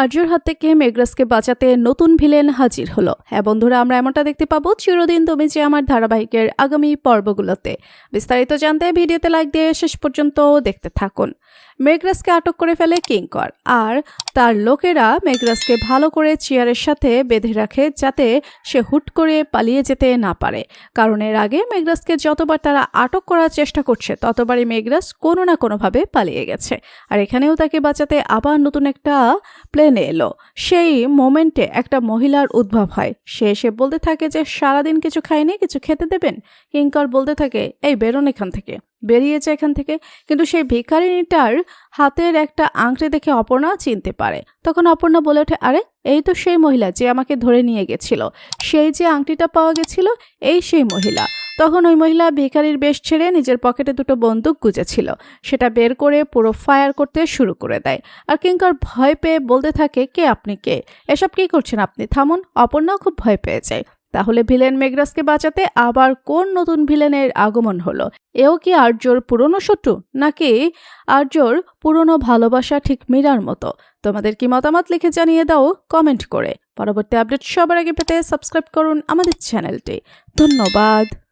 আর্যর হাত থেকে মেগ্রাসকে বাঁচাতে নতুন ভিলেন হাজির হলো। হ্যাঁ বন্ধুরা, আমরা এমনটা দেখতে পাবো, চিরদিন তুমি যে আমার ধারাবাহিকের আগামী পর্বগুলোতে। বিস্তারিত জানতে ভিডিওতে লাইক দিয়ে শেষ পর্যন্ত দেখতে থাকুন। মেগ্রাসকে আটক করে ফেলে কিঙ্কর আর তার লোকেরা মেগ্রাসকে ভালো করে চেয়ারের সাথে বেঁধে রাখে যাতে সে হুট করে পালিয়ে যেতে না পারে। কারণ এর আগে মেগ্রাসকে যতবার তারা আটক করার চেষ্টা করছে, ততবারই মেগ্রাস কোনো না কোনোভাবে পালিয়ে গেছে। আর এখানেও তাকে বাঁচাতে আবার নতুন একটা প্লেনে এলো। সেই মোমেন্টে একটা মহিলার উদ্ভব হয়। সে এসে বলতে থাকে যে, সারাদিন কিছু খায়নি কিছু খেতে দেবেন? কিঙ্কর বলতে থাকে, এই, বেরোন এখান থেকে। বেরিয়েছে এখান থেকে, কিন্তু সেই ভিখারিনীটার হাতের একটা আংটি দেখে অপর্ণা চিনতে পারে। তখন অপর্ণা বলে ওঠে, আরে, এই তো সেই মহিলা যে আমাকে ধরে নিয়ে গেছিল। সেই যে আংটিটা পাওয়া গেছিল, এই সেই মহিলা। তখন ওই মহিলা ভিখারির বেশ ছেড়ে নিজের পকেটে দুটো বন্দুক গুজেছিল। সেটা বের করে পুরো ফায়ার করতে শুরু করে দেয়। আর কিঙ্কর ভয় পেয়ে বলতে থাকে, কে আপনি কে? এসব কি করছেন আপনি? থামুন, অপর্ণাও খুব ভয় পেয়ে যায়। তাহলে ভিলেন মেগ্রাসকে বাঁচাতে আবার কোন নতুন ভিলেনের আগমন হলো? এও কি আর্যর পুরনো শত্রু? নাকি আর্যর পুরনো ভালোবাসা ঠিক মীরার মতো? তোমাদের কি মতামত লিখে জানিয়ে দাও কমেন্ট করে। পরবর্তী আপডেট সবার আগে পেতে সাবস্ক্রাইব করুন আমাদের চ্যানেলটি। ধন্যবাদ।